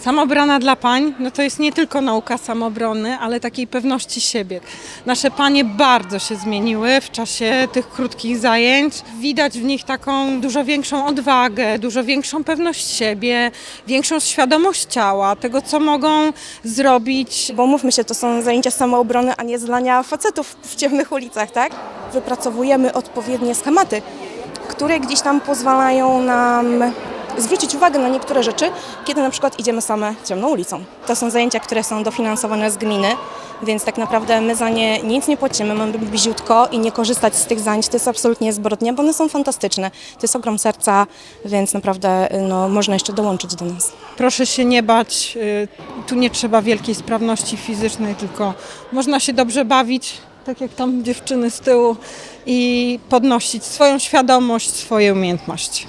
Samobrona dla pań, no to jest nie tylko nauka samobrony, ale takiej pewności siebie. Nasze panie bardzo się zmieniły w czasie tych krótkich zajęć. Widać w nich taką dużo większą odwagę, dużo większą pewność siebie, większą świadomość ciała, tego co mogą zrobić. Bo mówmy się, to są zajęcia samoobrony, a nie zlania facetów w ciemnych ulicach, tak? Wypracowujemy odpowiednie schematy, które gdzieś tam pozwalają nam zwrócić uwagę na niektóre rzeczy, kiedy na przykład idziemy same ciemną ulicą. To są zajęcia, które są dofinansowane z gminy, więc tak naprawdę my za nie nic nie płacimy, mamy bliziutko i nie korzystać z tych zajęć, to jest absolutnie zbrodnia, bo one są fantastyczne. To jest ogrom serca, więc naprawdę no, można jeszcze dołączyć do nas. Proszę się nie bać, y, tu nie trzeba wielkiej sprawności fizycznej, tylko można się dobrze bawić, tak jak tam dziewczyny z tyłu i podnosić swoją świadomość, swoje umiejętności.